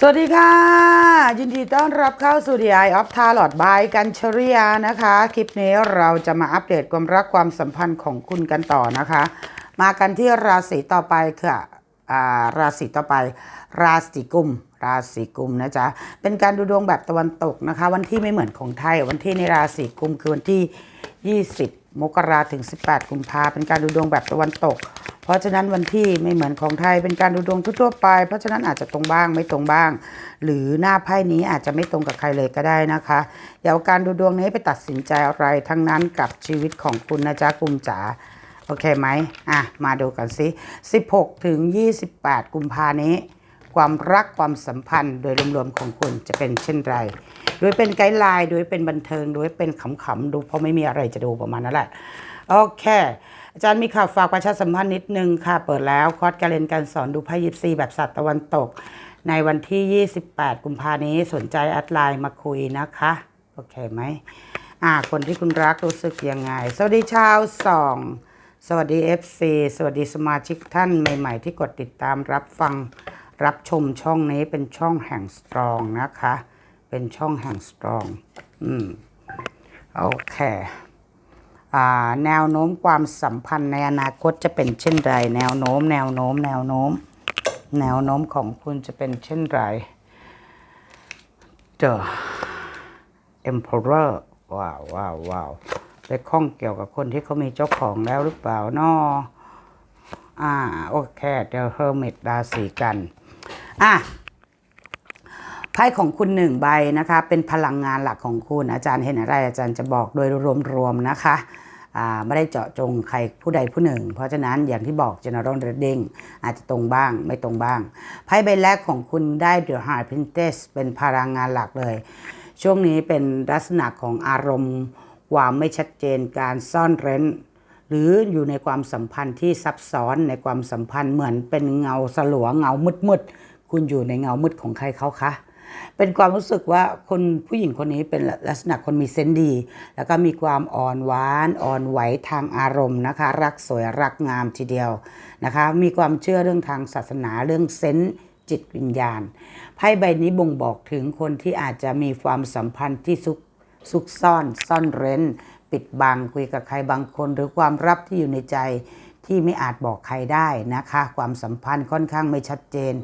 สวัสดีค่ะ ยินดีต้อนรับเข้าสู่ The Eye of Tarot by กันชริยานะคะ คลิปนี้เราจะมาอัปเดตความรักความสัมพันธ์ของคุณกันต่อนะคะ มากันที่ราศีต่อไปค่ะอ่าราศีต่อไป ราศีกุม ราศีกุมนะจ๊ะ เป็นการดูดวงแบบตะวันตกนะคะ วันที่ไม่เหมือนของไทย วันที่ในราศีกุมคือวันที่ 20 มกราถึง 18 กุมภาเป็นการดูดวงแบบตะวันตก เพราะฉะนั้นวันที่ไม่เหมือนของไทยเป็นการดูดวงทั่วๆไป เพราะฉะนั้นอาจจะตรงบ้างไม่ตรงบ้าง หรือหน้าไพ่นี้อาจจะไม่ตรงกับใครเลยก็ได้นะคะอย่าเอาการดูดวงนี้ไปตัดสินใจอะไรทั้งนั้นกับชีวิตของคุณนะจ๊ะกุมจ๋าโอเคไหมอะมาดูกันสิ 16 ถึง 28 กุมภานี้ ความรักความสัมพันธ์โดยรวมๆของคุณจะเป็นเช่นไร โดยเป็นไกด์ไลน์ โดยเป็นบันเทิง โดยเป็นขำๆ ดูเพราะไม่มีอะไรจะดูประมาณนั้นแหละ โอเค อาจารย์มีข่าวฝากประชาสัมพันธ์นิดนึงค่ะ เปิดแล้วคอร์สการเรียนการสอนดูไพ่ยิปซีแบบสัตว์ตะวันตก ในวันที่ 28 กุมภานี้สนใจแอดไลน์มาคุยนะคะ โอเคไหมอ่าคนที่คุณรักรู้สึกยังไง สวัสดีชาวสองสวัสดี FC สวัสดีสมาชิกท่านใหม่ ๆ ที่กดติดตามรับฟังรับชมช่องนี้เป็นช่องแห่งสตรองนะคะ เป็นช่องแห่งสตรอง อืม โอเค แนวโน้มความสัมพันธ์ในอนาคตจะเป็นเช่นไร แนวโน้ม แนวโน้ม แนวโน้ม แนวโน้มของคุณจะเป็นเช่นไร The Emperor ว้าวว้าวว้าวไปข้องเกี่ยวกับคนที่เขามีเจ้าของแล้วหรือเปล่าเนาะอ่า โอเค The Hermit ราศีกัน อะไพ่ของคุณหนึ่งใบนะคะ เป็นพลังงานหลักของคุณอาจารย์เห็นอะไรอาจารย์จะบอกโดยรวมๆนะคะ ไม่ได้เจาะจงใครผู้ใดผู้หนึ่ง เพราะฉะนั้นอย่างที่บอก general reading อาจจะตรงบ้างไม่ตรงบ้างไพ่ใบแรกของคุณได้ the heart princess เป็นพลังงานหลักเลย ช่วงนี้เป็นลักษณะของอารมณ์ความไม่ชัดเจนการซ่อนเร้น หรืออยู่ในความสัมพันธ์ที่ซับซ้อนในความสัมพันธ์เหมือนเป็นเงาสลัวเงามืดๆคุณอยู่ในเงามืดของใครเขาคะ เป็นความรู้สึกว่าคนผู้หญิงคนนี้เป็นลักษณะคนมีเซนดี แล้วก็มีความอ่อนหวานอ่อนไหวทางอารมณ์นะคะ รักสวยรักงามทีเดียวนะคะ มีความเชื่อเรื่องทางศาสนาเรื่องเซนจิตวิญญาณไพ่ใบนี้บ่งบอกถึงคนที่อาจจะมีความสัมพันธ์ที่ซุกซุกซ่อน ซ่อนเร้น ปิดบังคุยกับใครบางคน หรือความลับที่อยู่ในใจ ที่ไม่อาจบอกใครได้นะคะ ความสัมพันธ์ค่อนข้างไม่ชัดเจน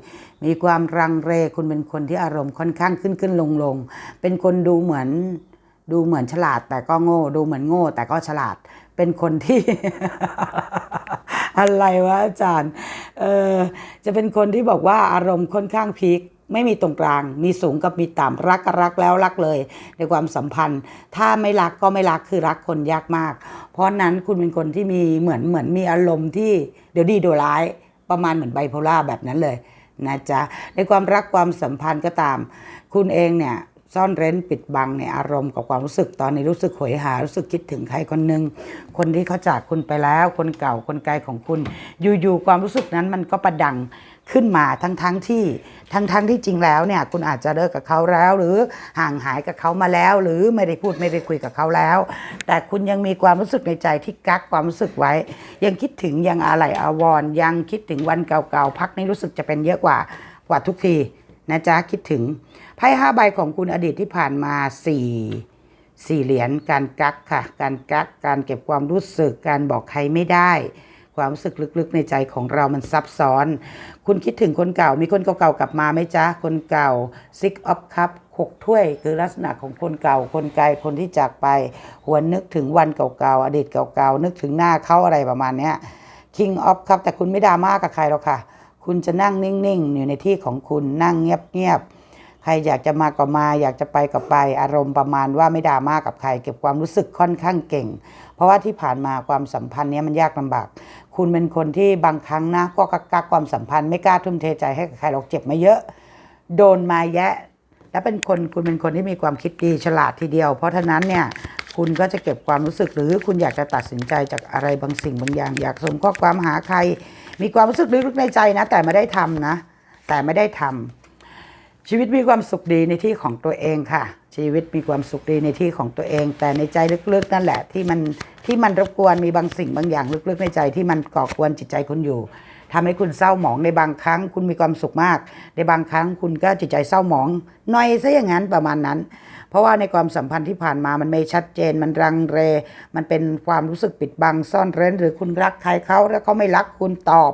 มีความรังเรคุณเป็นคนที่อารมณ์ค่อนข้างขึ้นขึ้นลงลงเป็นคนดูเหมือนดูเหมือนฉลาดแต่ก็โง่ ดูเหมือนโง่ แต่ก็ฉลาดเป็นคนที่ อะไรวะอาจารย์เออจะเป็นคนที่บอกว่าอารมณ์ค่อนข้างพีค ไม่มีตรงกลาง มีสูงกับมีต่ำรักก็รักแล้วรักเลย ในความสัมพันธ์ ถ้าไม่รักก็ไม่รักคือรักคนยากมาก เพราะนั้นคุณเป็นคนที่มีเหมือนเหมือนมีอารมณ์ที่เดี๋ยวดีเดี๋ยวร้ายประมาณเหมือนไบโพล่าแบบนั้นเลยนะจ๊ะในความรักความสัมพันธ์ก็ตาม คุณเองเนี่ย ซ่อนเร้นปิดบังในอารมณ์กับความรู้สึกตอนนี้รู้สึกหวยหา รู้สึกคิดถึงใครคนหนึ่งคนที่เขาจากคุณไปแล้ว คนเก่าคนไกลของคุณ อยู่ๆความรู้สึกนั้นมันก็ประดังขึ้นมาทั้งๆทที่ทั้งๆทที่จริงแล้วเนี่ยคุณอาจจะเลิกกับเขาแล้ว หรือห่างหายกับเขามาแล้ว หรือไม่ได้พูดไม่ได้คุยกับเขาแล้ว แต่คุณยังมีความรู้สึกในใจที่กักความรู้สึกไว้ ยังคิดถึงยังอะไรอาวรณ์ยังคิดถึงวันเก่าๆพักนี้รู้สึกจะเป็นเยอะกว่ากว่าทุกทีนะจ๊ะคิดถึง พ่ห้าใบของคุณอดีตที่ผ่านมาสี่สี่เหรียญการกักค่ะ การกักการเก็บความรู้สึกการบอกใครไม่ได้ ความรู้สึกลึกๆในใจของเรามันซับซ้อน คุณคิดถึงคนเก่ามีคนเก่าๆกลับมาไหมจ๊ะ คนเก่า six of cup หกถ้วยคือลักษณะของคนเก่า คนไกลคนที่จากไปหวนนึกถึงวันเก่าๆอดีตเก่าๆนึกถึงหน้าเขาอะไรประมาณเนี้ย king of cup แต่คุณไม่ดราม่ากับใครหรอกค่ะ คุณจะนั่งนิ่งๆ อยู่ในที่ของคุณนั่งเงียบๆ ใครอยากจะมาก็มา อยากจะไปก็ไป อารมณ์ประมาณว่าไม่ดราม่ากกับใคร เก็บความรู้สึกค่อนข้างเก่ง เพราะว่าที่ผ่านมาความสัมพันธ์นี้มันยากลำบาก คุณเป็นคนที่บางครั้งนะก็กักๆความสัมพันธ์ไม่กล้าทุ่มเทใจให้กับใครหรอกเจ็บมาเยอะ โดนมาแยะ และเป็นคนคุณเป็นคนที่มีความคิดดีฉลาดทีเดียว เพราะฉะนั้นเนี่ยคุณก็จะเก็บความรู้สึกหรือคุณอยากจะตัดสินใจจากอะไรบางสิ่งบางอย่าง อยากส่งข้อความหาใคร มีความรู้สึกลึกๆในใจนะ แต่ไม่ได้ทำนะ แต่ไม่ได้ทำ ชีวิตมีความสุขดีในที่ของตัวเองค่ะ ชีวิตมีความสุขดีในที่ของตัวเอง แต่ในใจลึกๆ นั่นแหละ ที่มันที่มันรบกวนมีบางสิ่งบางอย่างลึกๆ ในใจที่มันก่อกวนจิตใจคุณอยู่ทำให้คุณเศร้าหมองในบางครั้ง คุณมีความสุขมาก ในบางครั้งคุณก็จิตใจเศร้าหมองหน่อยซะอย่างนั้นประมาณนั้น เพราะว่าในความสัมพันธ์ที่ผ่านมามันไม่ชัดเจนมันรังเร มันเป็นความรู้สึกปิดบังซ่อนเร้น หรือคุณรักใครเขาแล้วเขาไม่รักคุณตอบ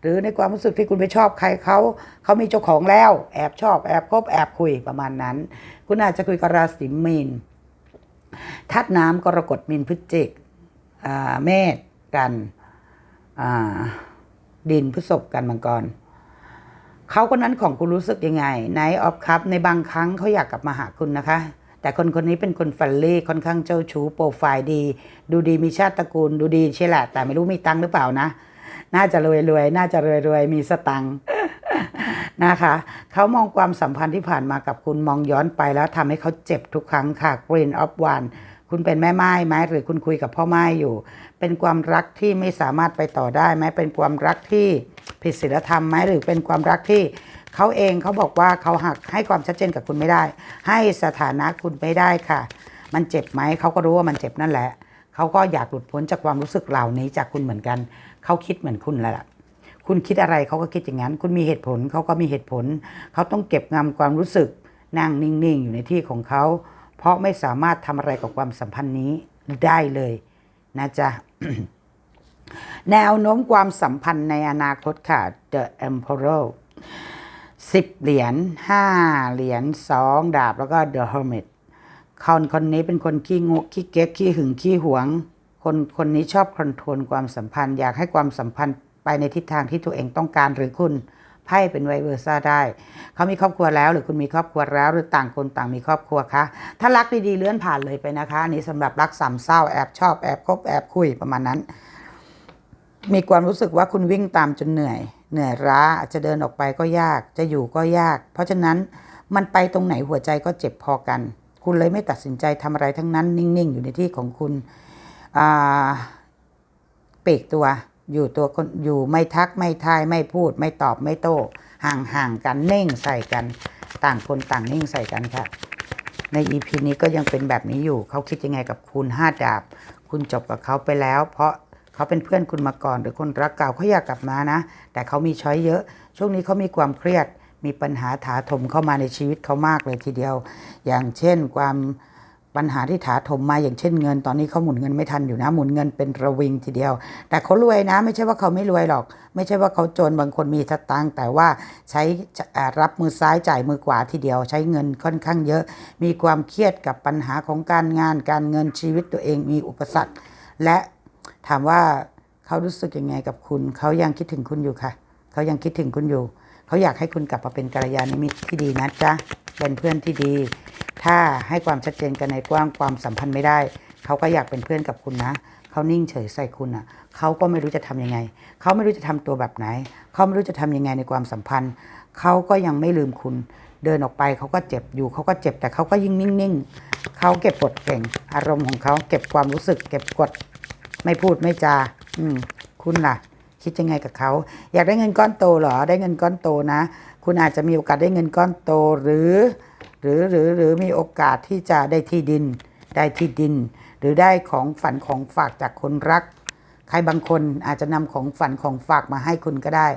หรือในความรู้สึกที่คุณไปชอบใครเขาเขามีเจ้าของแล้ว แอบชอบแอบคบแอบคุยประมาณนั้น คุณอาจจะคุยกับราศีมีนทัดน้ำกรกฎมีนพฤศจิกเมษกันดินพฤษภกันมังกรเขาคนนั้นของคุณรู้สึกยังไงไนออฟครับในบางครั้งเขาอยากกลับมาหาคุณนะคะ แต่คนคนนี้เป็นคนฟันลี่ค่อนข้างเจ้าชู้โปรไฟล์ดี ดูดีมีชาติตระกูล ดูดีใช่แหละแต่ไม่รู้มีตังหรือเปล่านะ น่าจะรวยรวยๆน่าจะรวยรวยๆมีสตังค์นะคะเขามองความสัมพันธ์ที่ผ่านมากับคุณมองย้อนไปแล้วทำให้เขาเจ็บทุกครั้งค่ะ Green of One คุณเป็นแม่ไม้ไหมหรือคุณคุยกับพ่อไม้อยู่ เป็นความรักที่ไม่สามารถไปต่อได้ไหมเป็นความรักที่ผิดศีลธรรมไหมหรือเป็นความรักที่เขาเองเขาบอกว่าเขาหักให้ความชัดเจนกับคุณไม่ได้ ให้สถานะคุณไม่ได้ค่ะ มันเจ็บไหมเขาก็รู้ว่ามันเจ็บนั่นแหละเขาก็อยากหลุดพ้นจากความรู้สึกเหล่านี้จากคุณเหมือนกัน เขาคิดเหมือนคุณแหละคุณคิดอะไรเขาก็คิดอย่างนั้น คุณมีเหตุผลเขาก็มีเหตุผล เขาต้องเก็บงำความรู้สึกนั่งนิ่งๆ อยู่ในที่ของเขา เพราะไม่สามารถทำอะไรกับความสัมพันธ์นี้ได้เลยนะจ๊ะแนวโน้มความสัมพันธ์ในอนาคตค่ะ The Emperor สิบเหรียญห้าเหรียญสองดาบแล้วก็ The Hermit คนคนนี้เป็นคนขี้งกขี้เก๊กขี้หึงขี้หวง คนคนนี้ชอบคอนโทรลความสัมพันธ์ อยากให้ความสัมพันธ์ไปในทิศทางที่ตัวเองต้องการหรือคุณไพ่เป็นไวเวอร์ซ่าได้ เขามีครอบครัวแล้วหรือคุณมีครอบครัวแล้วหรือต่างคนต่างมีครอบครัวคะถ้ารักดีๆเลื่อนผ่านเลยไปนะคะอันนี้สำหรับรักสามเศร้าแอบชอบแอบคบแอบคุยประมาณนั้น มีความรู้สึกว่าคุณวิ่งตามจนเหนื่อย เหนื่อยล้าจะเดินออกไปก็ยากจะอยู่ก็ยาก เพราะฉะนั้นมันไปตรงไหนหัวใจก็เจ็บพอกัน คุณเลยไม่ตัดสินใจทำอะไรทั้งนั้น นิ่งๆ อยู่ในที่ของคุณ ปีกตัว อยู่ตัวคนอยู่ไม่ทักไม่ทายไม่พูดไม่ตอบไม่โต้ห่างห่างๆกันเน่งใส่กันต่างคนต่างนิ่งใส่กันค่ะ ใน EP นี้ก็ยังเป็นแบบนี้อยู่เขาคิดยังไงกับคุณห้าดาบ คุณจบกับเขาไปแล้ว เพราะเขาเป็นเพื่อนคุณมาก่อน หรือคนรักเก่าเขาอยากกลับมานะ แต่เขามีช้อยเยอะ ช่วงนี้เขามีความเครียดมีปัญหาถาถมเข้ามาในชีวิตเขามากเลยทีเดียว อย่างเช่นความ ปัญหาที่ถาถมมาอย่างเช่นเงิน ตอนนี้เขาหมุนเงินไม่ทันอยู่นะ หมุนเงินเป็นระวิงทีเดียว แต่เขารวยนะ ไม่ใช่ว่าเขาไม่รวยหรอก ไม่ใช่ว่าเขาจนบางคนมีสตางค์แต่ว่าใช้รับมือซ้ายจ่ายมือขวาทีเดียว ใช้เงินค่อนข้างเยอะ มีความเครียดกับปัญหาของการงาน การเงินชีวิตตัวเองมีอุปสรรค และถามว่าเขารู้สึกยังไงกับคุณ เขายังคิดถึงคุณอยู่ค่ะ เขายังคิดถึงคุณอยู่ เขาอยากให้คุณกลับมาเป็นกัลยาณมิตรที่ดีนะจ๊ะเป็นเพื่อนที่ดี ถ้าให้ความชัดเจนกันในกว้างความสัมพันธ์ไม่ได้ เขาก็อยากเป็นเพื่อนกับคุณนะ เขานิ่งเฉยใส่คุณอะ เขาก็ไม่รู้จะทำยังไง เขาไม่รู้จะทำตัวแบบไหน เขาไม่รู้จะทำยังไงในความสัมพันธ์ เขาก็ยังไม่ลืมคุณ เดินออกไปเขาก็เจ็บอยู่ เขาก็เจ็บแต่เขาก็ยิ่งนิ่งๆ เขาเก็บกดเก่ง อารมณ์ของเขาเก็บความรู้สึก เก็บกด ไม่พูดไม่จา อืม คุณล่ะ คิดยังไงกับเขา อยากได้เงินก้อนโตเหรอ ได้เงินก้อนโตนะ คุณอาจจะมีโอกาสได้เงินก้อนโตหรือ หรือหรือหรือมีโอกาสที่จะได้ที่ดิน ได้ที่ดิน หรือได้ของฝันของฝากจากคนรัก ใครบางคนอาจจะนำของฝันของฝากมาให้คุณก็ได้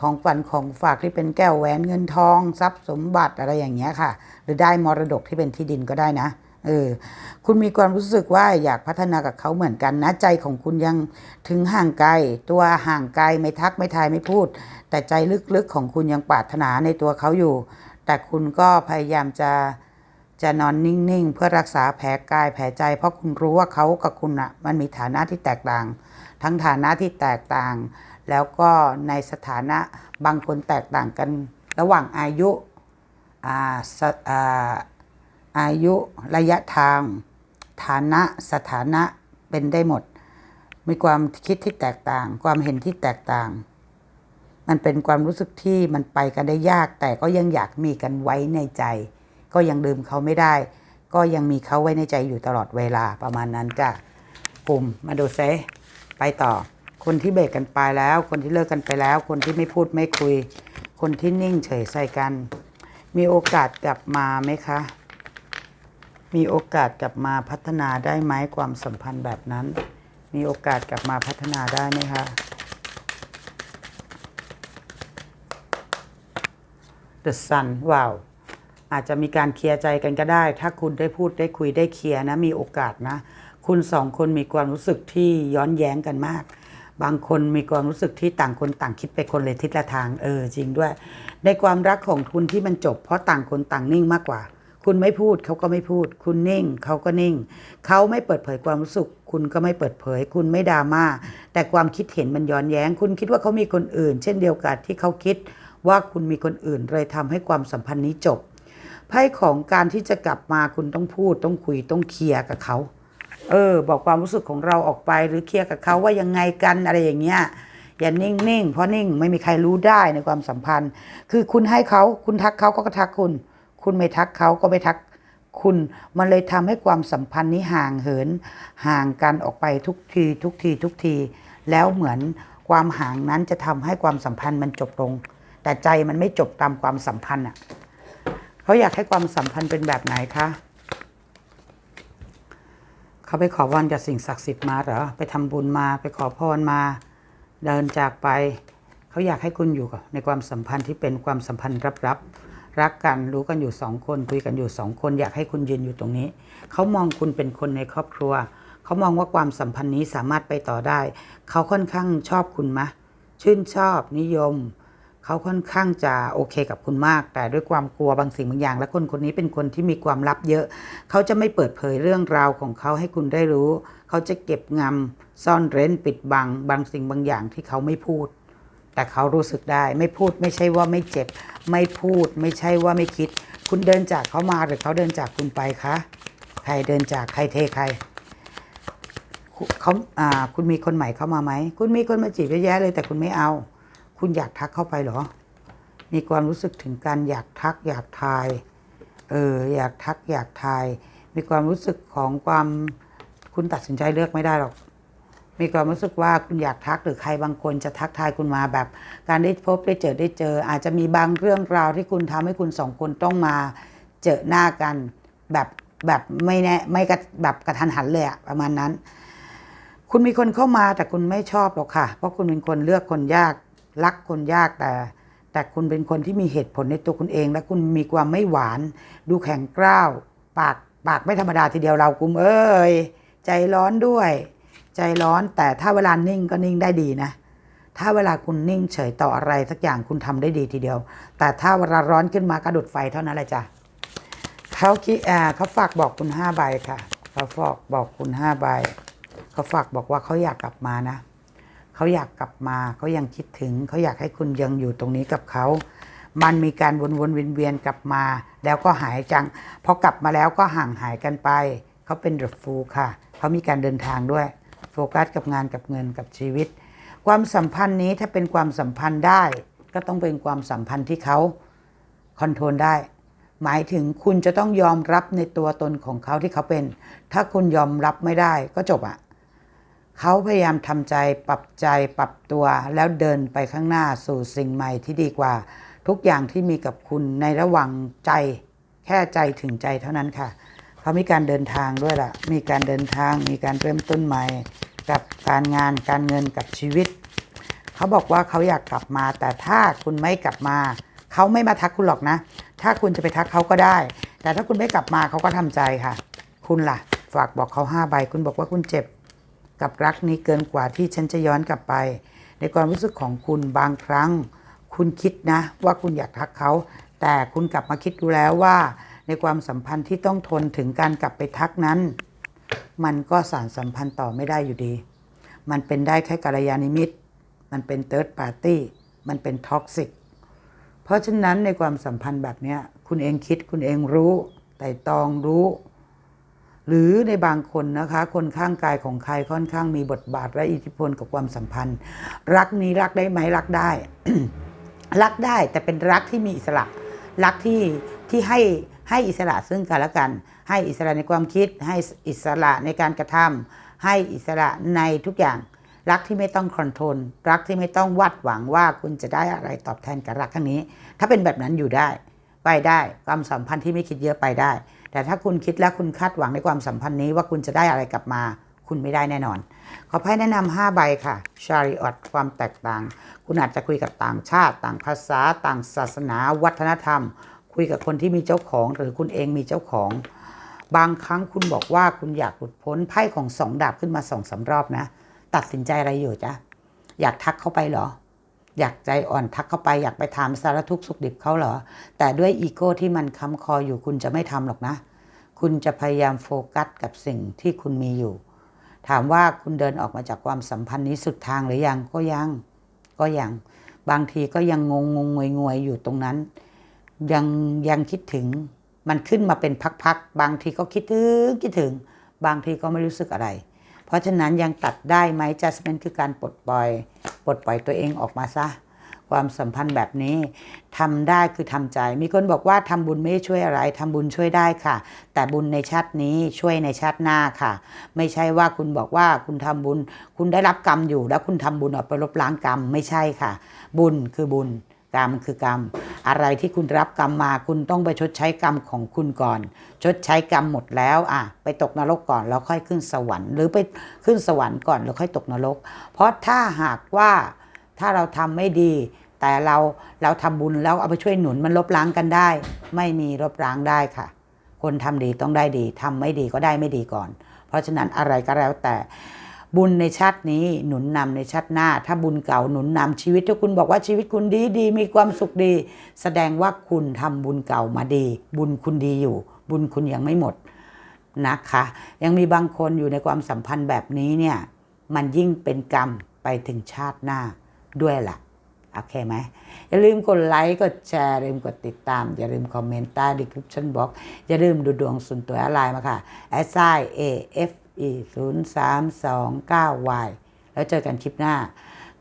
ของฝันของฝากที่เป็นแก้วแหวนเงินทองทรัพย์สมบัติอะไรอย่างเงี้ยค่ะ หรือได้มรดกที่เป็นที่ดินก็ได้นะเออคุณมีความรู้สึกว่าอยากพัฒนากับเขาเหมือนกันนะใจของคุณยังถึงห่างไกล ตัวห่างไกลไม่ทักไม่ทายไม่พูด แต่ใจลึกๆของคุณยังปรารถนาในตัวเขาอยู่ แต่คุณก็พยายามจะจะนอนนิ่งๆ เพื่อรักษาแผลกายแผลใจ เพราะคุณรู้ว่าเขากับคุณอะมันมีฐานะที่แตกต่าง ทั้งฐานะที่แตกต่าง แล้วก็ในสถานะบางคนแตกต่างกัน ระหว่างอายุอาอาอายุระยะทาง ฐานะสถานะเป็นได้หมด มีความคิดที่แตกต่าง ความเห็นที่แตกต่าง มันเป็นความรู้สึกที่มันไปกันได้ยาก แต่ก็ยังอยากมีกันไว้ในใจ ก็ยังลืมเขาไม่ได้ ก็ยังมีเขาไว้ในใจอยู่ตลอดเวลาประมาณนั้นจ้ะปุ่มมาดูเซไปต่อ คนที่เบรกกันไปแล้ว คนที่เลิกกันไปแล้ว คนที่ไม่พูดไม่คุย คนที่นิ่งเฉยใส่กัน มีโอกาสกลับมาไหมคะ มีโอกาสกลับมาพัฒนาได้ไหมความสัมพันธ์แบบนั้น มีโอกาสกลับมาพัฒนาได้ไหมคะ The Sun ว้าวอาจจะมีการเคลียร์ใจกันก็ได้ ถ้าคุณได้พูดได้คุยได้เคลียร์นะมีโอกาสนะ คุณสองคนมีความรู้สึกที่ย้อนแย้งกันมาก บางคนมีความรู้สึกที่ต่างคนต่างคิดไปคนเลยทิศละทางเออจริงด้วย ในความรักของคุณที่มันจบ เพราะต่างคนต่างนิ่งมากกว่า คุณไม่พูดเขาก็ไม่พูด คุณนิ่งเขาก็นิ่ง เขาไม่เปิดเผยความรู้สึก คุณก็ไม่เปิดเผย คุณไม่ดราม่าแต่ความคิดเห็นมันย้อนแย้ง คุณคิดว่าเขามีคนอื่น เช่นเดียวกับที่เขาคิด ว่าคุณมีคนอื่นเลยทำให้ความสัมพันธ์นี้จบไพ่ของการที่จะกลับมาคุณต้องพูดต้องคุยต้องเคลียร์กับเขา เออ บอกความรู้สึกของเราออกไปหรือเคลียร์กับเขาว่ายังไงกันอะไรอย่างเงี้ยอย่านิ่งๆ เพราะนิ่งไม่มีใครรู้ได้ในความสัมพันธ์ คือคุณให้เขาคุณทักเขาก็ทักคุณ คุณไม่ทักเขาก็ไม่ทักคุณ มันเลยทำให้ความสัมพันธ์นี้ห่างเหิน ห่างกันออกไปทุกที ทุกที ทุกที แล้วเหมือนความห่างนั้นจะทำให้ความสัมพันธ์มันจบลง แต่ใจมันไม่จบตามความสัมพันธ์อะเขาอยากให้ความสัมพันธ์เป็นแบบไหนคะเขาไปขอพรจากสิ่งศักดิ์สิทธิ์มาเหรอไปทำบุญมาไปขอพรมา เดินจากไป เขาอยากให้คุณอยู่กับในความสัมพันธ์ที่เป็นความสัมพันธ์รับๆรักกันรู้กันอยู่สองคนคุยกันอยู่สองคน อยากให้คุณยืนอยู่ตรงนี้ เขามองคุณเป็นคนในครอบครัว เขามองว่าความสัมพันธ์นี้สามารถไปต่อได้ เขาค่อนข้างชอบคุณมะ ชื่นชอบนิยม เขาค่อนข้างจะโอเคกับคุณมาก แต่ด้วยความกลัวบางสิ่งบางอย่าง และคนคนนี้เป็นคนที่มีความลับเยอะ เขาจะไม่เปิดเผยเรื่องราวของเขาให้คุณได้รู้ เขาจะเก็บงำซ่อนเร้นปิดบัง บางสิ่งบางอย่างที่เขาไม่พูด แต่เขารู้สึกได้ไม่พูดไม่ใช่ว่าไม่เจ็บ ไม่พูดไม่ใช่ว่าไม่คิด คุณเดินจากเขามาหรือเขาเดินจากคุณไปคะใครเดินจากใครเทใครเขาอ่าคุณมีคนใหม่เข้ามาไหม คุณมีคนมาจีบเยอะแยะเลยแต่คุณไม่เอา คุณอยากทักเข้าไปเหรอ มีความรู้สึกถึงการอยากทักอยากทาย เอออยากทักอยากทาย มีความรู้สึกของความคุณตัดสินใจเลือกไม่ได้หรอก มีความรู้สึกว่าคุณอยากทักหรือใครบางคนจะทักทายคุณมาแบบ การได้พบได้เจอได้เจอ อาจจะมีบางเรื่องราวที่คุณทำให้คุณสองคนต้องมาเจอหน้ากันแบบแบบไม่แน่ไม่กระแบบกระทันหันเลยอะประมาณนั้น คุณมีคนเข้ามาแต่คุณไม่ชอบหรอกค่ะ เพราะคุณเป็นคนเลือกคนยาก รักคนยากแต่ แต่คุณเป็นคนที่มีเหตุผลในตัวคุณเอง และคุณมีความไม่หวาน ดูแข็งกร้าว ปากปากไม่ธรรมดาทีเดียวเรากุมเอ้ยใจร้อนด้วย ใจร้อนแต่ถ้าเวลานิ่งก็นิ่งได้ดีนะถ้าเวลาคุณนิ่งเฉยต่ออะไรสักอย่างคุณทำได้ดีทีเดียว แต่ถ้าเวลาร้อนขึ้นมากระดุดไฟเท่านั้นแหละจ้ะเขาคิดอ่าเขาฝากบอกคุณห้าใบค่ะเขาฝากบอกคุณห้าใบเขาฝากบอกว่าเขาอยากกลับมานะ เขาอยากกลับมาเขายังคิดถึง เขาอยากให้คุณยังอยู่ตรงนี้กับเขา มันมีการวนๆเวียนๆกลับมา แล้วก็หายจังพอกลับมาแล้วก็ห่างหายกันไป เขาเป็นเดอะฟูค่ะ เขามีการเดินทางด้วย โฟกัสกับงานกับเงินกับชีวิต ความสัมพันธ์นี้ถ้าเป็นความสัมพันธ์ได้ ก็ต้องเป็นความสัมพันธ์ที่เขาคอนโทรลได้หมายถึงคุณจะต้องยอมรับในตัวตนของเขาที่เขาเป็น ถ้าคุณยอมรับไม่ได้ก็จบอะ เขาพยายามทำใจปรับใจปรับตัวแล้วเดินไปข้างหน้าสู่สิ่งใหม่ที่ดีกว่า ทุกอย่างที่มีกับคุณในระหว่างใจ แค่ใจถึงใจเท่านั้นค่ะ เขามีการเดินทางด้วยล่ะ มีการเดินทาง มีการเริ่มต้นใหม่ กับการงานการเงินกับชีวิต เขาบอกว่าเขาอยากกลับมา แต่ถ้าคุณไม่กลับมา เขาไม่มาทักคุณหรอกนะ ถ้าคุณจะไปทักเขาก็ได้ แต่ถ้าคุณไม่กลับมาเขาก็ทำใจค่ะ คุณล่ะ ฝากบอกเขาห้าใบคุณบอกว่าคุณเจ็บ กับรักนี้เกินกว่าที่ฉันจะย้อนกลับไป ในความรู้สึกของคุณบางครั้ง คุณคิดนะว่าคุณอยากทักเขา แต่คุณกลับมาคิดดูแล้วว่า ในความสัมพันธ์ที่ต้องทนถึงการกลับไปทักนั้น มันก็สารสัมพันธ์ต่อไม่ได้อยู่ดี มันเป็นได้แค่กัลยาณิมิตร มันเป็นเติร์ดปาร์ตี้มันเป็นท็อกซิกเพราะฉะนั้นในความสัมพันธ์แบบนี้คุณเองคิดคุณเองรู้ไต่ตองรู้ หรือในบางคนนะคะ คนข้างกายของใครค่อนข้างมีบทบาทและอิทธิพลกับความสัมพันธ์ รักนี้รักได้ไหมรักได้ รักได้แต่เป็นรักที่มีอิสระ รักที่ที่ให้ให้อิสระซึ่งกันและกัน ให้อิสระในความคิด ให้อิสระในการกระทำให้อิสระในทุกอย่าง รักที่ไม่ต้องคอนโทรลรักที่ไม่ต้องวัดหวังว่าคุณจะได้อะไรตอบแทนกับรักครั้งนี้ ถ้าเป็นแบบนั้นอยู่ได้ ไปได้ความสัมพันธ์ที่ไม่คิดเยอะไปได้ แต่ถ้าคุณคิดและคุณคาดหวังในความสัมพันธ์นี้ว่าคุณจะได้อะไรกลับมา คุณไม่ได้แน่นอน ขอไพ่แนะนำ5ใบค่ะชาริออตความแตกต่าง คุณอาจจะคุยกับต่างชาติ ต่างภาษา ต่างศาสนา วัฒนธรรม คุยกับคนที่มีเจ้าของ หรือคุณเองมีเจ้าของ บางครั้งคุณบอกว่าคุณอยากหลุดพ้นไพ่ของสองดาบขึ้นมาสองสารอบนะ ตัดสินใจอะไรอยู่จ๊ะอยากทักเข้าไปเหรอ อยากใจอ่อนทักเข้าไปอยากไปถามสารทุกข์สุขดิบเขาเหรอ แต่ด้วยอีโก้ที่มันค้ำคออยู่คุณจะไม่ทำหรอกนะ คุณจะพยายามโฟกัสกับสิ่งที่คุณมีอยู่ ถามว่าคุณเดินออกมาจากความสัมพันธ์นี้สุดทางหรือยังก็ยัง ก็ยัง บางทีก็ยังงงงงวยงวยอยู่ตรงนั้น ยังยังคิดถึง มันขึ้นมาเป็นพักๆบางทีก็คิดถึงคิดถึง บางทีก็ไม่รู้สึกอะไร เพราะฉะนั้นยังตัดได้ไหม judgment คือการปลดปล่อย ปลดปล่อยตัวเองออกมาซะ ความสัมพันธ์แบบนี้ทำได้คือทำใจ มีคนบอกว่าทำบุญไม่ช่วยอะไรทำบุญช่วยได้ค่ะ แต่บุญในชาตินี้ช่วยในชาติหน้าค่ะ ไม่ใช่ว่าคุณบอกว่าคุณทำบุญ คุณได้รับกรรมอยู่ แล้วคุณทำบุญออกไปลบล้างกรรมไม่ใช่ค่ะ บุญคือบุญ กรรมคือกรรม อะไรที่คุณรับกรรมมาคุณต้องไปชดใช้กรรมของคุณก่อน ชดใช้กรรมหมดแล้วอะไปตกนรกก่อนแล้วค่อยขึ้นสวรรค์ หรือไปขึ้นสวรรค์ก่อนแล้วค่อยตกนรก เพราะถ้าหากว่าถ้าเราทำไม่ดี แต่เราเราทำบุญแล้วเอาไปช่วยหนุนมันลบล้างกันได้ ไม่มีลบล้างได้ค่ะ คนทำดีต้องได้ดีทำไม่ดีก็ได้ไม่ดีก่อน เพราะฉะนั้นอะไรก็แล้วแต่ บุญในชาตินี้หนุนนำในชาติหน้า ถ้าบุญเก่าหนุนนำชีวิตถ้าคุณบอกว่าชีวิตคุณดีดีมีความสุขดี แสดงว่าคุณทำบุญเก่ามาดี บุญคุณดีอยู่ บุญคุณยังไม่หมดนะคะ ยังมีบางคนอยู่ในความสัมพันธ์แบบนี้เนี่ยมันยิ่งเป็นกรรมไปถึงชาติหน้าด้วยล่ะโอเคไหมอย่าลืมกดไลค์กดแชร์อย่าลืมกดติดตาม อย่าลืมคอมเมนต์ใต้ description box อย่าลืมดูดวงส่วนตัวอะไรมาค่ะ s i a f e 0 3 2 9 y แล้วเจอกันคลิปหน้า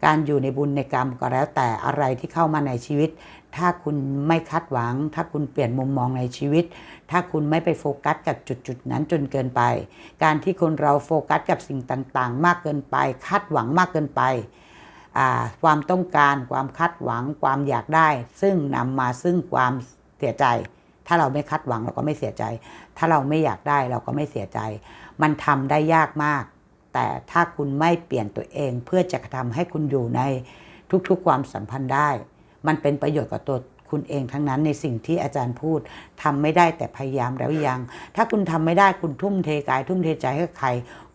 การอยู่ในบุญในกรรมก็แล้วแต่อะไรที่เข้ามาในชีวิต ถ้าคุณไม่คาดหวัง ถ้าคุณเปลี่ยนมุมมองในชีวิต ถ้าคุณไม่ไปโฟกัสกับจุดๆนั้นจนเกินไป การที่คนเราโฟกัสกับสิ่งต่างๆ มากเกินไป คาดหวังมากเกินไปความต้องการความคาดหวังความอยากได้ ซึ่งนำมาซึ่งความเสียใจ ถ้าเราไม่คาดหวังเราก็ไม่เสียใจ ถ้าเราไม่อยากได้เราก็ไม่เสียใจ มันทำได้ยากมาก แต่ถ้าคุณไม่เปลี่ยนตัวเองเพื่อจะทำให้คุณอยู่ในทุกๆความสัมพันธ์ได้ มันเป็นประโยชน์กับตัวคุณเองทั้งนั้นในสิ่งที่อาจารย์พูดทำไม่ได้แต่พยายามแล้วยัง ถ้าคุณทำไม่ได้คุณทุ่มเทกาย ทุ่มเทใจให้ใคร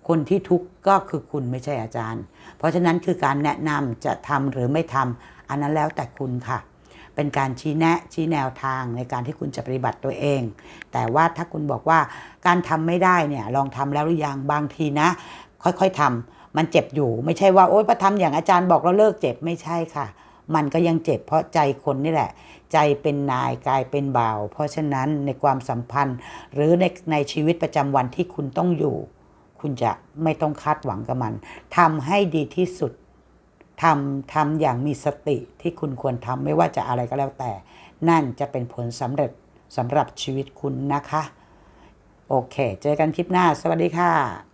คนที่ทุกข์ก็คือคุณไม่ใช่อาจารย์ เพราะฉะนั้นคือการแนะนำจะทำหรือไม่ทำอันนั้นแล้วแต่คุณค่ะ เป็นการชี้แนะชี้แนวทางในการที่คุณจะปฏิบัติตัวเอง แต่ว่าถ้าคุณบอกว่าการทำไม่ได้เนี่ยลองทำแล้วหรือยังบางทีนะ ค่อยๆทำมันเจ็บอยู่ไม่ใช่ว่าโอ๊ยพอทำอย่างอาจารย์บอกแล้วเลิกเจ็บไม่ใช่ค่ะ มันก็ยังเจ็บเพราะใจคนนี่แหละ ใจเป็นนายกายเป็นบ่าว เพราะฉะนั้นในความสัมพันธ์ หรือในในชีวิตประจำวันที่คุณต้องอยู่ คุณจะไม่ต้องคาดหวังกับมันทำให้ดีที่สุด ทำทำอย่างมีสติที่คุณควรทำไม่ว่าจะอะไรก็แล้วแต่ นั่นจะเป็นผลสำเร็จสำหรับชีวิตคุณนะคะ โอเค เจอกันคลิปหน้า สวัสดีค่ะ